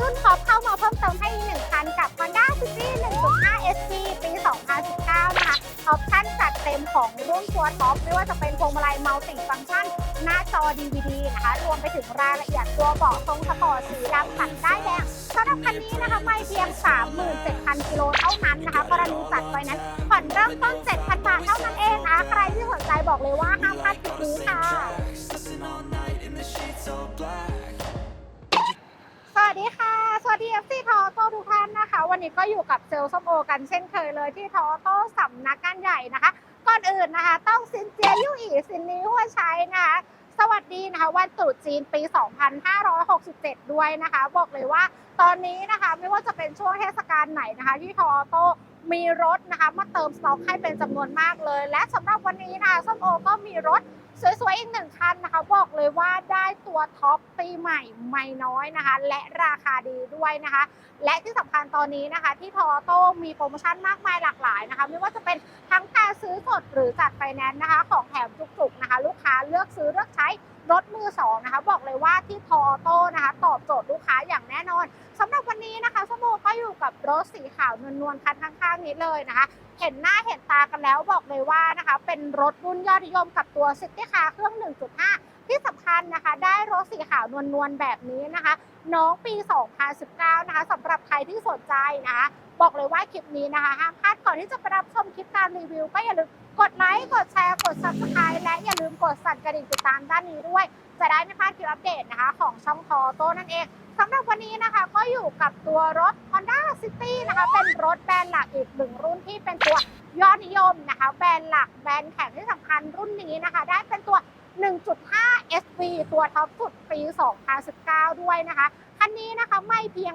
รุ่นท็อปเข้ามาเพิ่มเติมให้อีกหนึ่งคันกับ Honda City 1.5 SP ปี 2019 นะคะ ออปชั่นจัดเต็มของรุ่นตัวท็อปไม่ว่าจะเป็นพวงมาลัยมัลติฟังก์ชัน หน้าจอ DVD นะคะ รวมไปถึงรายละเอียดตัวเบาะทรงสปอร์ตสีดำตัดได้แดงสำหรับคันนี้นะคะไม่เพียง 37,000 กิโลเท่านั้นนะคะกรณีจัดไฟนั้นผ่อนเริ่มต้น 7,000 บาทเท่านั้นเองนะคะใครที่สนใจบอกเลยว่าห้ามพลาดคลิปนี้ค่ะ ค่ะสวัสดี FC ทอโต้ทุกท่านนะคะ วันนี้ก็อยู่กับเซลล์ส้มโอกันเช่นเคยเลยที่ทอโต้สำนักงานใหญ่นะคะ ก่อนอื่นนะคะ ต้องซินเจียยู่อีซินนี้หัวใช้นะคะ สวัสดีนะคะวันตรุษจีนปี 2567 ด้วยนะคะ บอกเลยว่าตอนนี้นะคะไม่ว่าจะเป็นช่วงเทศกาลไหนนะคะ ที่ทอโต้มีรถนะคะมาเติมสต็อกให้เป็นจำนวนมากเลย และสำหรับวันนี้นะคะส้มโอก็มีรถ สวยๆ อีกหนึ่งคันนะคะ บอกเลยว่าได้ตัวท็อปปีใหม่ไม่น้อยนะคะ และราคาดีด้วยนะคะ และที่สำคัญตอนนี้นะคะ ที่ทอโต้มีโปรโมชั่นมากมายหลากหลายนะคะ ไม่ว่าจะเป็นทั้งการซื้อสดหรือจัดไฟแนนซ์นะคะ ของแถมจุกๆนะคะ ลูกค้าเลือกซื้อเลือกใช้รถมือสองนะคะ บอกเลยว่าที่ทอโต้นะคะ ตอบโจทย์ลูกค้าอย่างแน่นอน วันนี้นะคะสมโมก็อยู่กับรถสีขาวนวลๆคันข้างๆนี้เลยนะคะ เห็นหน้าเห็นตากันแล้วบอกเลยว่านะคะ เป็นรถรุ่นยอดนิยมกับตัวซิตี้คาร์เครื่อง 1.5 ที่สำคัญนะคะ ได้รถสีขาวนวลๆแบบนี้นะคะ น้องปี 2019 นะคะสำหรับใครที่สนใจนะคะ บอกเลยว่าคลิปนี้นะคะห้ามพลาดก่อนที่จะไปรับชมคลิปการรีวิว ก็อย่าลืมกดไลค์กดแชร์กด subscribe และอย่าลืมกดสั่นกระดิ่งติดตามด้านนี้ด้วย จะได้ไม่พลาดคลิปอัปเดตนะคะ ของช่องทอโต้นั่นเอง สำหรับวันนี้นะคะก็อยู่กับตัวรถ Honda City นะคะ เป็นรถแบรนด์หลักอีกหนึ่งรุ่นที่เป็นตัวยอดนิยมนะคะ แบรนด์หลักแบรนด์แข่งที่สำคัญรุ่นนี้นะคะ ได้เป็นตัว 1.5 SV ตัวท็อปสุดปี 2019 ด้วยนะคะ คันนี้นะคะไม่เพียง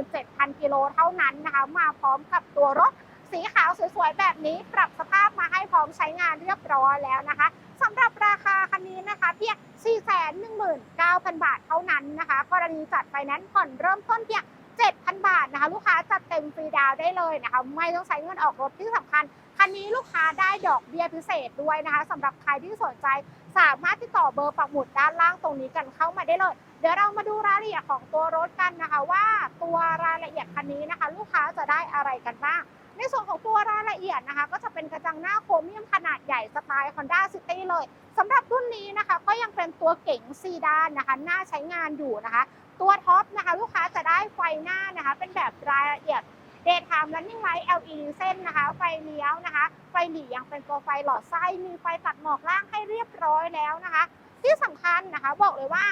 37,000 กิโลเท่านั้นนะคะ มาพร้อมกับตัวรถสีขาวสวยๆ แบบนี้ปรับสภาพมาให้พร้อมใช้งานเรียบร้อยแล้วนะคะ สำหรับราคาคันนี้นะคะเพียง 419,000 บาทเท่านั้นนะคะ กรณีจัดไฟแนนซ์ผ่อนเริ่มต้นเพียง 7,000 บาทนะคะ ลูกค้าจัดเต็มฟรีดาวได้เลยนะคะ ไม่ต้องใช้เงินออกรถที่สำคัญ คันนี้ลูกค้าได้ดอกเบี้ยพิเศษด้วยนะคะสำหรับใครที่สนใจสามารถติดต่อเบอร์ปักหมุดด้านล่างตรงนี้กันเข้ามาได้เลย เดี๋ยวเรามาดูรายละเอียดของตัวรถกันนะคะ ว่าตัวรายละเอียดคันนี้นะคะ ลูกค้าจะได้อะไรกันบ้าง ในส่วนของตัวรายละเอียดนะคะ ก็จะเป็นกระจังหน้าโครเมียมขนาดใหญ่สไตล์ Honda City เลยสำหรับรุ่นนี้นะคะ ก็ยังเป็นตัวเก๋งซีดานนะคะหน้าใช้งานอยู่นะคะ ตัวท็อปนะคะ ลูกค้าจะได้ไฟหน้านะคะ เป็นแบบรายละเอียด Daytime Running Light LED เส้นนะคะ ไฟเลี้ยวนะคะ ไฟหลียังเป็นตัวไฟหลอดไส้มีไฟตัดหมอกล่างให้เรียบร้อยแล้วนะคะ ที่สำคัญนะคะบอกเลยว่า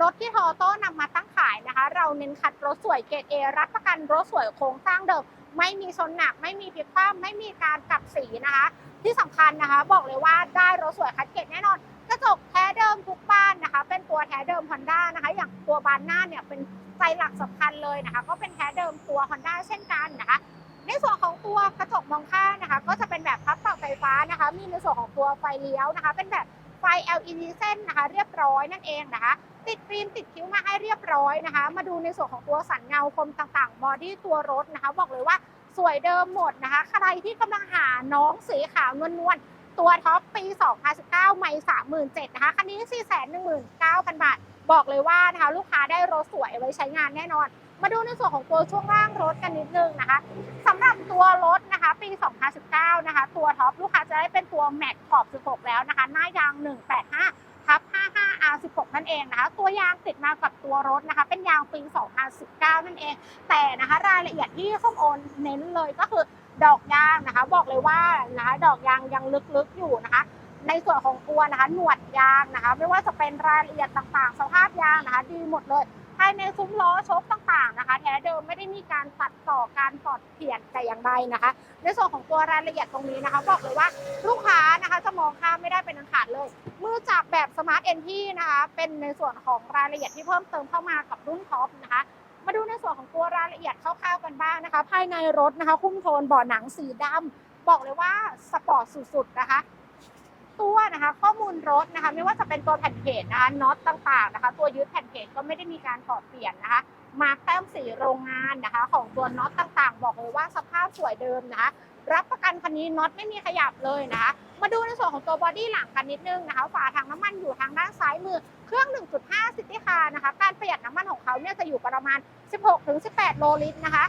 รถที่ทอโต้นำมาตั้งขายนะคะ เราเน้นคัดรถสวยเกรดเอรับประกันรถสวยโครงสร้างเดิม ไม่มีชนหนัก ไม่มีพลิกคว่ำไม่มีการกลับสีนะคะ ที่สำคัญนะคะ บอกเลยว่าได้รถสวยคัดเกรดแน่นอน กระจกแท้เดิมทุกบ้านนะคะ เป็นตัวแท้เดิม Honda นะคะ อย่างตัวบานหน้าเนี่ยเป็นใจหลักสำคัญเลยนะคะ ก็เป็นแท้เดิมตัว Honda เช่นกันนะคะในส่วนของตัวกระจกมองข้างนะคะ ก็จะเป็นแบบพับปรับไฟฟ้านะคะ มีในส่วนของตัวไฟเลี้ยวนะคะ เป็นแบบ ฟ LED เส้นนะคะ เรียบร้อยนั่นเองนะคะ ติดฟิล์มติดคิ้วมาให้เรียบร้อยนะคะ มาดูในส่วนของตัวสันเงาคมต่างๆบอดี้ตัวรถนะคะ บอกเลยว่าสวยเดิมหมดนะคะ ใครที่กำลังหาน้องสีขาวนวลๆ ตัวท็อปปี 2019 ไม่ 37,000นะคะ คันนี้ 419,000 บาท บอกเลยว่านะคะลูกค้าได้รถสวยไว้ใช้งานแน่นอน มาดูในส่วนของตัวช่วงล่างรถกันนิดนึงนะคะสำหรับตัวรถ 2019 นะคะ ตัวท็อปลูกค้าจะได้เป็นตัวแม็กขอบ 16 แล้วนะคะ หน้ายาง 185ทับ 55R16 นั่นเองนะคะ ตัวยางติดมากับตัวรถนะคะ เป็นยางปี 2019 นั่นเอง แต่นะคะรายละเอียดที่ส้มโอนเน้นเลยก็คือดอกยางนะคะ บอกเลยว่านะคะดอกยางยังลึกๆอยู่นะคะในส่วนของตัวนะคะหนวดยางนะคะ ไม่ว่าจะเป็นรายละเอียดต่างๆ สภาพยางนะคะ ดีหมดเลยายในซุ้มล้อโชคต่างๆนะคะ แท้เดิมไม่ได้มีการตัดต่อการปลอดเปลี่ยนแต่อย่างใดนะคะ ในส่วนของตัวรายละเอียดตรงนี้นะคะ บอกเลยว่าลูกค้านะคะจะมองข้ามไม่ได้เป็นอันขาดเลย มือจับแบบสมาร์ทเอนที่นะคะ เป็นในส่วนของรายละเอียดที่เพิ่มเติมเข้ามากับรุ่นท็อปนะคะมาดูในส่วนของตัวรายละเอียดคร่าวๆกันบ้างนะคะ ภายในรถนะคะ คุ้มโทนเบาะหนังสีดำบอกเลยว่าสปอร์ตสุดๆนะคะ ตัวนะคะ ข้อมูลรถนะคะ ไม่ว่าจะเป็นตัวแผ่นเพจนะคะน็อตต่างๆนะคะ ตัวยึดแผ่นเพจก็ไม่ได้มีการถอดเปลี่ยนนะคะ มาร์คแต้มสีโรงงานนะคะ ของตัวน็อตต่างๆ บอกเลยว่าสภาพสวยเดิมนะคะ รับประกันคันนี้น็อตไม่มีขยับเลยนะคะ มาดูในส่วนของตัวบอดี้หลังกันนิดนึงนะคะ ฝาถังน้ำมันอยู่ทางด้านซ้ายมือ เครื่อง 1.5 ซิตี้คาร์นะคะ การประหยัดน้ำมันของเขาเขาเนี่ยจะอยู่ประมาณ 16-18 โลลิตรนะคะ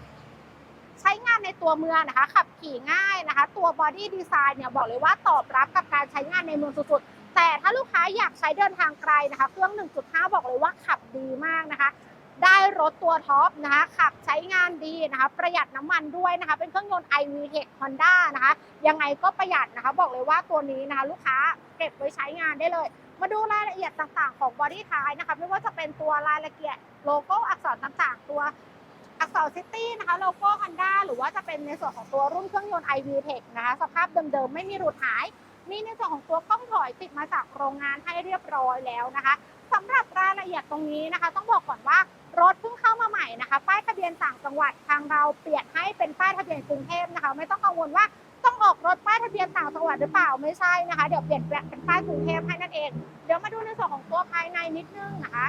ใช้งานในตัวเมืองนะคะขับขี่ง่ายนะคะ ตัวบอดี้ดีไซน์เนี่ยบอกเลยว่าตอบรับกับการใช้งานในเมืองสุดๆ แต่ถ้าลูกค้าอยากใช้เดินทางไกลนะคะ เครื่อง 1.5 บอกเลยว่าขับดีมากนะคะ ได้รถตัวท็อปนะคะ ขับใช้งานดีนะคะ ประหยัดน้ำมันด้วยนะคะ เป็นเครื่องยนต์ iVTEC Honda นะคะ ยังไงก็ประหยัดนะคะ บอกเลยว่าตัวนี้นะคะ ลูกค้าเก็บไว้ใช้งานได้เลยมาดูรายละเอียดต่างๆ ของบอดี้ท้ายนะคะ ไม่ว่าจะเป็นตัวรายละเอียดโลโก้อักษรต่างๆ ตัว อักษรซิตี้นะคะโลโก้ Honda หรือว่าจะเป็นในส่วนของตัวรุ่นเครื่องยนต์ iVTEC นะคะสภาพเดิมๆ ไม่มีหลุดหาย มีในส่วนของตัวกล้องถอยติดมาจากโรงงานให้เรียบร้อยแล้วนะคะสำหรับรายละเอียดตรงนี้นะคะ ต้องบอกก่อนว่ารถเพิ่งเข้ามาใหม่นะคะ ป้ายทะเบียนต่างจังหวัดทางเราเปลี่ยนให้เป็นป้ายทะเบียนกรุงเทพนะคะ ไม่ต้องกังวลว่าต้องออกรถป้ายทะเบียนต่างจังหวัดหรือเปล่าไม่ใช่นะคะ เดี๋ยวเปลี่ยนแปลงเป็นป้ายกรุงเทพให้นั่นเอง เดี๋ยวมาดูในส่วนของตัวภายในนิดนึงนะคะ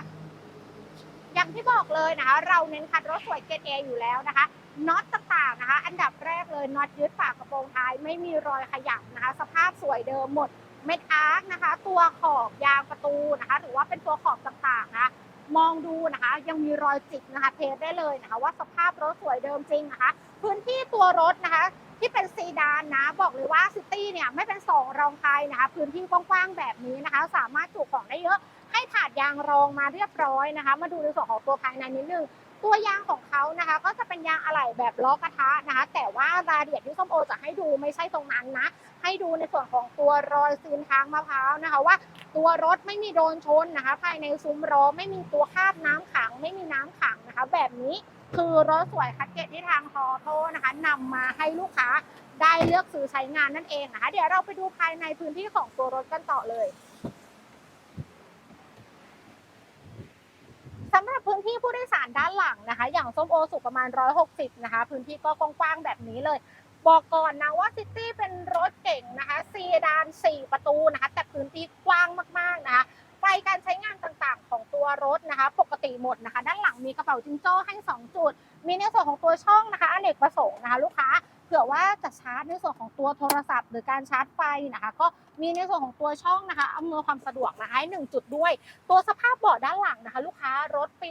อย่างที่บอกเลยนะคะ เราเน้นคัดรถสวยเกรดเออยู่แล้วนะคะน็อตต่างๆนะคะ อันดับแรกเลยน็อตยึดฝากระโปรงท้ายไม่มีรอยขยับนะคะ สภาพสวยเดิมหมดเม็ดอาร์คนะคะ ตัวขอบยางประตูนะคะ หรือว่าเป็นตัวขอบต่างๆนะะมองดูนะคะ ยังมีรอยจิกนะคะเทสได้เลยนะคะ ว่าสภาพรถสวยเดิมจริงนะคะ พื้นที่ตัวรถนะคะ ที่เป็นซีดานนะ บอกเลยว่าซิตี้เนี่ยไม่เป็นสองรองใครนะคะ พื้นที่กว้างๆแบบนี้นะคะ สามารถจุของได้เยอะ ให้ถาดยางรองมาเรียบร้อยนะคะ มาดูในส่วนของตัวภายในนิดนึงตัวยางของเขานะคะ ก็จะเป็นยางอะไหล่แบบล้อกระทะนะคะ แต่ว่ารายละเอียดที่ส้มโอจะให้ดูไม่ใช่ตรงนั้นนะ ให้ดูในส่วนของตัวรอยซีนทางมะพร้าวนะคะ ว่าตัวรถไม่มีโดนชนนะคะ ภายในซุ้มล้อไม่มีตัวคาบน้ำขัง ไม่มีน้ำขังนะคะ แบบนี้คือรถสวยคัดเกตที่ทางฮอโทนะคะนำมาให้ลูกค้าได้เลือกซื้อใช้งานนั่นเองนะคะ เดี๋ยวเราไปดูภายในพื้นที่ของตัวรถกันต่อเลย สำหรับ พื้นที่ผู้โดยสารด้านหลังนะคะ อย่างส้มโอสุประมาณ 160 นะคะ พื้นที่ก็กว้างๆแบบนี้เลย บอกก่อนนะว่าซิตี้เป็นรถเก่งนะคะซีดาน 4 ประตูนะคะ แต่พื้นที่กว้างมากๆนะคะไฟการใช้งานต่างๆของตัวรถนะคะ ปกติหมดนะคะ ด้านหลังมีกระเป๋าจิงโจ้ให้ 2 จุด มีในส่วนของตัวช่องนะคะอเนกประสงค์นะคะ ลูกค้า ผื่อว่าจะชาร์จในส่วนของตัวโทรศัพท์ หรือการชาร์จไฟนะคะ ก็มีในส่วนของตัวช่องนะคะอำนวยความสะดวกนะคะให้หนึ่งจุดด้วย ตัวสภาพเบาะด้านหลังนะคะ ลูกค้ารถปี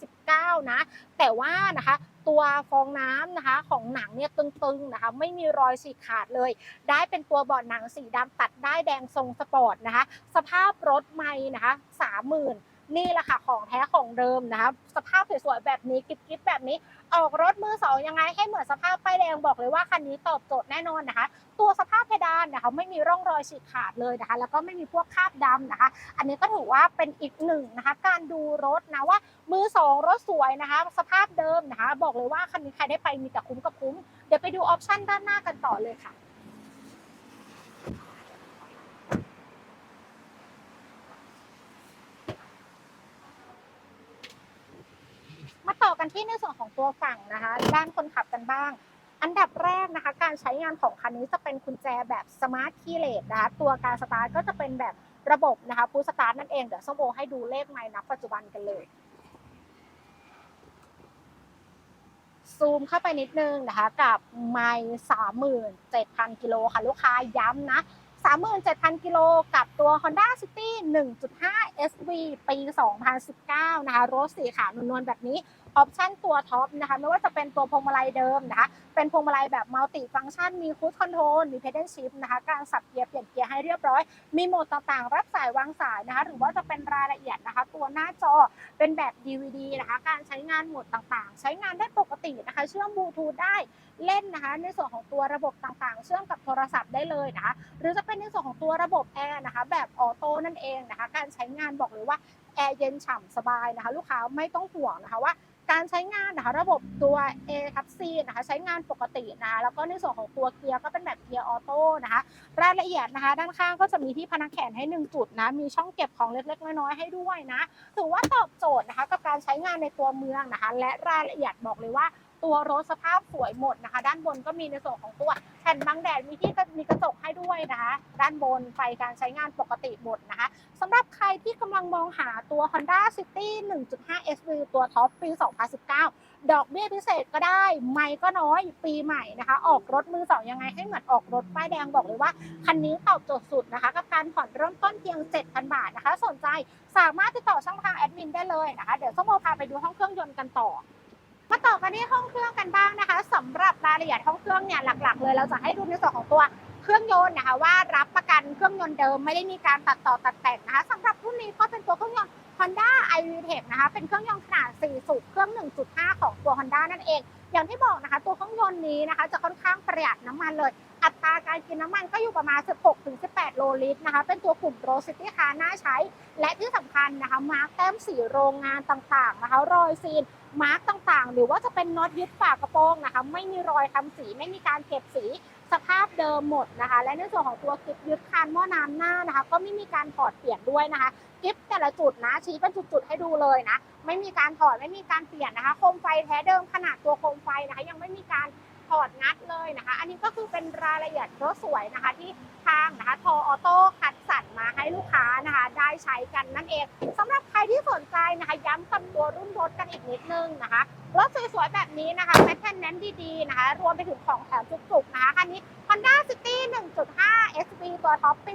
2019 นะ แต่ว่านะคะตัวฟองน้ำนะคะของหนังเนี่ยตึงๆนะคะไม่มีรอยฉีกขาดเลย ได้เป็นตัวเบาะหนังสีดำตัดได้แดงทรงสปอร์ตนะคะ สภาพรถใหม่นะคะ30,000นี่ นี่แหละค่ะของแท้ของเดิมนะคะสภาพสวยๆแบบนี้กิ๊บๆแบบนี้ ออกรถมือสองยังไงให้เหมือนสภาพป้ายแดงบอกเลยว่าคันนี้ตอบโจทย์แน่นอนนะคะ ตัวสภาพเพดานนะคะไม่มีร่องรอยฉีกขาดเลยนะคะ แล้วก็ไม่มีพวกคราบดำนะคะ อันนี้ก็ถือว่าเป็นอีกหนึ่งนะคะ การดูรถนะว่ามือสองรถสวยนะคะ สภาพเดิมนะคะ บอกเลยว่าคันนี้ใครได้ไปมีแต่คุ้มกับคุ้มเดี๋ยวไปดูออปชั่นด้านหน้ากันต่อเลยค่ะ มาต่อ กันที่ในส่วนของตัวฝั่งนะคะ ด้านคนขับกันบ้าง อันดับแรกนะคะ การใช้งานของคันนี้จะเป็นกุญแจแบบสมาร์ทคีย์เลสนะคะตัวการสตาร์ทก็จะเป็นแบบระบบนะคะฟูสตาร์ทนั่นเองเดี๋ยวส้มโอให้ดูเลขไม้นับปัจจุบันกันเลยซูมเข้าไปนิดนึงนะคะ กับไมล์สามหมื่นเจ็ดพันกิโลค่ะ ลูกค้าย้ำนะ37,000กิโลกับตัว Honda City 1.5 SV ปี 2019 นะคะรถสีขาวนวลๆแบบนี้ ออปชันตัวท็อปนะคะไม่ว่าจะเป็นตัวพวงมาลัยเดิมนะคะเป็นพวงมาลัยแบบมัลติฟังก์ชันมีคู i คอนโทรลมีเพด a ชิ f นะคะการสับเกียร์เปลี่ยนเกียร์ให้เรียบร้อย มีโหมดต่างๆ รับสายวางสายนะคะหรือว่าจะเป็นรายละเอียดนะคะ ตัวหน้าจอเป็นแบบ DVD นะคะการใช้งานโหมดต่างๆ ใช้งานได้ปกตินะคะ เชื่อมบลูทูธได้เล่นนะคะ ในส่วนของตัวระบบต่างๆ เชื่อมกับโทรศัพท์ได้เลยนะคะ หรือจะเป็นในส่วนของตัวระบบแอร์นะคะ แบบออโต้นั่นเองนะคะ การใช้งานบอกเลยว่าแอร์เย็นฉ่ำสบายนะคะ ลูกค้าไม่ต้องห่วงนะคะว่า การใช้งานนะคะระบบตัว A ทับ C นะคะใช้งานปกตินะคะแล้วก็ในส่วนของตัวเกียร์ก็เป็นแบบเกียร์ออโต้นะคะรายละเอียดนะคะ ด้านข้างก็จะมีที่พนักแขนให้ 1 จุดนะมีช่องเก็บของเล็กๆน้อยๆให้ด้วยนะถือว่าตอบโจทย์นะคะกับการใช้งานในตัวเมืองนะคะและรายละเอียดบอกเลยว่า ตัวรถสภาพสวยหมดนะคะ ด้านบนก็มีในส่วนของตัวแผ่นบังแดดมีที่มีกระจกให้ด้วยนะคะ ด้านบนไฟการใช้งานปกติหมดนะคะสำหรับใครที่กำลังมองหาตัว Honda City 1.5 SV ตัวท็อปปี 2019 ดอกเบี้ยพิเศษก็ได้ ไม่ก็น้อยปีใหม่นะคะ ออกรถมือสองยังไงให้เหมือนออกรถป้ายแดงบอกเลยว่า คันนี้ตอบโจทย์สุดนะคะ กับการผ่อนเริ่มต้นเพียง 7,000 บาทนะคะ สนใจสามารถติดต่อช่องทางแอดมินได้เลยนะคะ เดี๋ยวส้มโมพาไปดูห้องเครื่องยนต์กันต่อ มาต่อกันที่ห้องเครื่องกันบ้างนะคะสำหรับรายละเอียดห้องเครื่องเนี่ยหลัก ๆ เลยเราจะให้ดูในส่วนของตัวเครื่องยนต์นะคะว่ารับประกันเครื่องยนต์เดิมไม่ได้มีการตัดต่อตัดแต่งนะคะสำหรับรุ่นนี้ก็เป็นตัวเครื่องยนต์ Honda i v t e c นะคะเป็นเครื่องยนต์ขนาด 4 สูบเครื่อง 1.5 ของตัว Honda นั่นเอง อย่างที่บอกนะคะ ตัวเครื่องยนต์นี้นะคะ จะค่อนข้างประหยัดน้ำมันเลย อัตราการกินน้ำมันก็อยู่ประมาณ 16-18 โลลิตรนะคะ เป็นตัวกลุ่มโรซิตี้คาร์น่าใช้ และที่สำคัญนะคะมาร์กแต้มสีโรงงานต่างๆนะคะ รอยซีนมาร์กต่างๆ หรือว่าจะเป็นน็อตยึดฝากระโปรงนะคะ ไม่มีรอยทำสีไม่มีการเก็บสีสภาพเดิมหมดนะคะ และในส่วนของตัวกิฟยึดคานหม้อน้ำหน้านะคะ ก็ไม่มีการถอดเปลี่ยนด้วยนะคะ กิฟแต่ละจุดนะชี้เป็นจุดๆให้ดูเลยนะ ไม่มีการถอดไม่มีการเปลี่ยนนะคะ โคมไฟแท้เดิมขนาดตัวโคมไฟนะคะ ยังไม่มีการ ถอดงัดเลยนะคะ อันนี้ก็คือเป็นรายละเอียดรถสวยนะคะ ที่ทางนะคะทอออโต้คัดสรรมาให้ลูกค้านะคะ ได้ใช้กันนั่นเองสำหรับใครที่สนใจนะคะ ย้ำกับตัวรุ่นรถกันอีกนิดนึงนะคะรถสวยๆแบบนี้นะคะแมทเทนแนนดีๆนะคะ รวมไปถึงของแถมจุกๆนะคะคันนี้ Honda City 1.5 SV ตัวท็อปปี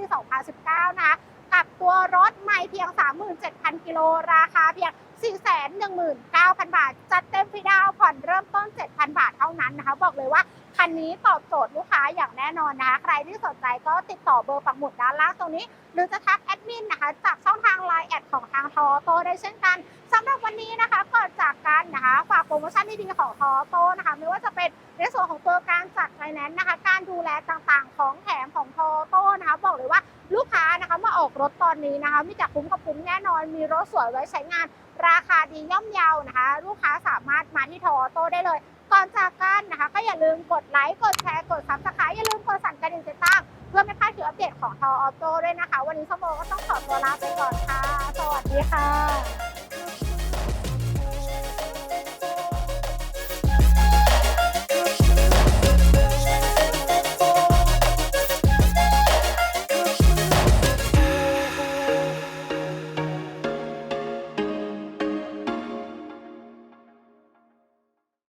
2019 นะคะ กับตัวรถใหม่เพียง 37,000 กิโลราคาเพียง 419,000 บาท จัดเต็มฟรีดาวผ่อนเริ่มต้น 7,000 บาทเท่านั้นนะคะ บอกเลยว่าคันนี้ตอบโจทย์ลูกค้าอย่างแน่นอนนะคะ ใครที่สนใจก็ติดต่อเบอร์ปักหมุดด้านล่างตรงนี้ หรือจะทักแอดมินนะคะ จากช่องทาง Line แอดของทางทอโตได้เช่นกันสำหรับวันนี้นะคะก่อนจากกันนะคะฝากโปรโมชั่นดีๆของทอโตนะคะไม่ว่าจะเป็นในส่วนของตัวการจัดไฟแนนซ์นะคะ การดูแลต่างๆ ของแถมของทอโตนะคะ บอกเลยว่า ลูกค้านะคะมาออกรถตอนนี้นะคะมีจากคุ้มกับคุ้มแน่นอน มีรถสวยไว้ใช้งาน ราคาดีย่อมเยาวนะคะ ลูกค้าสามารถมาที่ทอโต้ได้เลย ก่อนจากกันนะคะ ก็อย่าลืมกดไลค์กดแชร์กดซับสไครต์อย่าลืมกดสั่นกระดิ่งติดตามเพื่อไม่พลาดข่าวอัปเดตของทออโต้ด้วยนะคะ วันนี้สมโมก็ต้องขอตัวลาไปก่อนค่ะ สวัสดีค่ะ